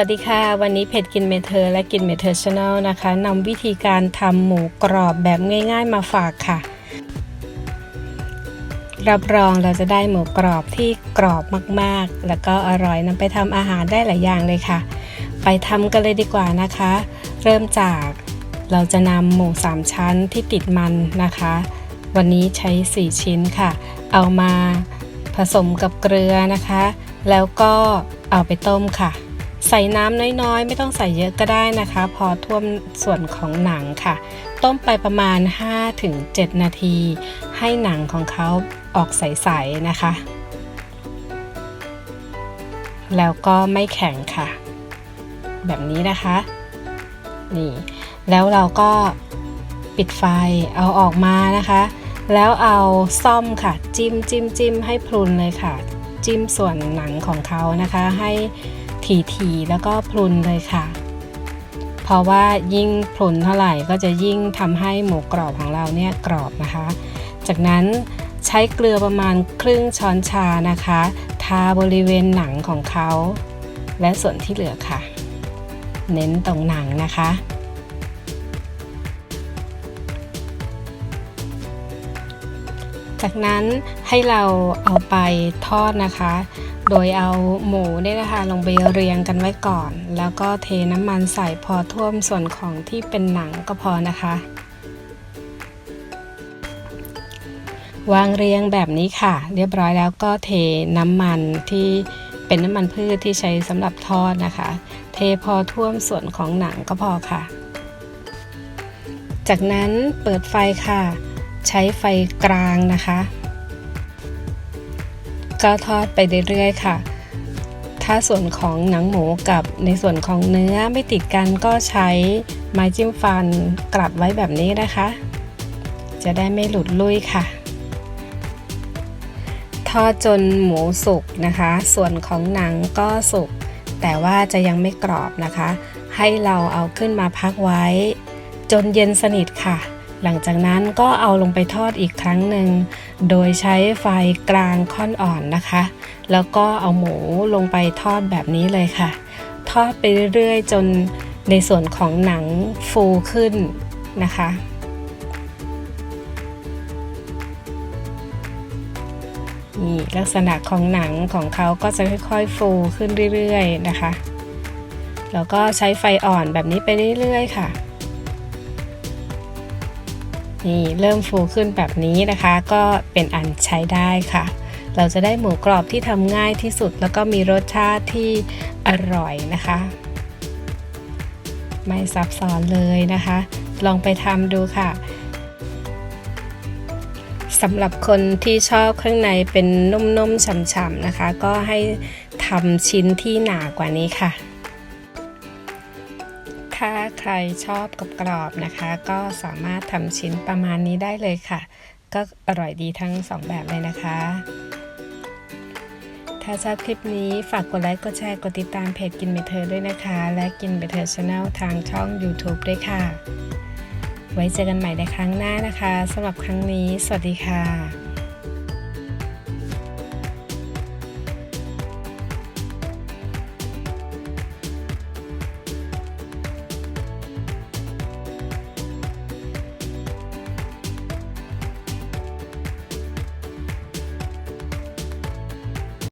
วัสดีค่ะ วันนี้เพจกินเมเทอร์และกินเมเทอร์ชาแนลนะคะนำวิธีการทำหมูกรอบแบบง่าย ๆ มาฝากค่ะ รับรองเราจะได้หมูกรอบที่กรอบมากๆ แล้วก็อร่อยนำไปทำอาหารได้หลายอย่างเลยค่ะ ไปทำกันเลยดีกว่านะคะ เริ่มจากเราจะนำหมู3ชั้นที่ติดมันนะคะ วันนี้ใช้ 4 ชิ้นค่ะ เอามาผสมกับเกลือนะคะ แล้วก็เอาไปต้มค่ะ ใส่น้ำน้อยๆ ไม่ต้องใส่เยอะก็ได้นะคะ พอท่วมส่วนของหนังค่ะ ต้มไปประมาณ 5-7 นาที ให้หนังของเขาออกใสๆนะคะ แล้วก็ไม่แข็งค่ะ แบบนี้นะคะ นี่ แล้วเราก็ปิดไฟเอาออกมานะคะ แล้วเอาซ่อมค่ะ จิ้มจิ้มจิ้มให้พรุนเลยค่ะ จิ้มส่วนหนังของเขานะคะให้ ทีๆแล้วก็พรุนเลยค่ะ เพราะว่ายิ่งพรุนเท่าไหร่ก็จะยิ่งทำให้หมูกรอบของเราเนี่ยกรอบนะคะ จากนั้นใช้เกลือประมาณครึ่งช้อนชานะคะ ทาบริเวณหนังของเขา และส่วนที่เหลือค่ะ เน้นตรงหนังนะคะจากนั้นให้เราเอาไปทอดนะคะ โดยเอาหมูเนี่ยนะคะลงไปเรียงกันไว้ก่อน แล้วก็เทน้ำมันใส่พอท่วมส่วนของที่เป็นหนังก็พอนะคะ วางเรียงแบบนี้ค่ะ เรียบร้อยแล้วก็เทน้ำมันที่เป็นน้ำมันพืชที่ใช้สำหรับทอดนะคะ เทพอท่วมส่วนของหนังก็พอค่ะ จากนั้นเปิดไฟค่ะ ใช้ไฟกลางนะคะ ก็ทอดไปเรื่อยๆ ค่ะ ถ้าส่วนของหนังหมูกับในส่วนของเนื้อไม่ติดกันก็ใช้ไม้จิ้มฟันกลัดไว้แบบนี้นะคะ จะได้ไม่หลุดลุ่ยค่ะ ทอดจนหมูสุกนะคะ ส่วนของหนังก็สุก แต่ว่าจะยังไม่กรอบนะคะ ให้เราเอาขึ้นมาพักไว้ จนเย็นสนิทค่ะ หลังจากนั้นก็เอาลงไปทอดอีกครั้งหนึ่ง โดยใช้ไฟกลางค่อนอ่อนนะคะ แล้วก็เอาหมูลงไปทอดแบบนี้เลยค่ะ ทอดไปเรื่อยๆ จนในส่วนของหนังฟูขึ้นนะคะนี่ลักษณะของหนังของเขาก็จะค่อยๆ ฟูขึ้นเรื่อยๆนะคะ แล้วก็ใช้ไฟอ่อนแบบนี้ไปเรื่อยๆค่ะ นี่เริ่มฟูขึ้นแบบนี้นะคะ ก็เป็นอันใช้ได้ค่ะ เราจะได้หมูกรอบที่ทำง่ายที่สุด แล้วก็มีรสชาติที่อร่อยนะคะ ไม่ซับซ้อนเลยนะคะ ลองไปทำดูค่ะสำหรับคนที่ชอบข้างในเป็นนุ่มๆฉ่ำๆนะคะ ก็ให้ทำชิ้นที่หนากว่านี้ค่ะ ถ้าใครชอบกับกรอบๆนะคะ ก็สามารถทำชิ้นประมาณนี้ได้เลยค่ะ ก็อร่อยดีทั้งสองแบบเลยนะคะถ้าชอบคลิปนี้ฝากกดไลค์ กดแชร์ กดติดตามเพจกินเบเธอด้วยนะคะ และกินเบเธอชาแนลทางช่อง YouTube ด้วยค่ะ ไว้เจอกันใหม่ในครั้งหน้านะคะสำหรับครั้งนี้ สวัสดีค่ะ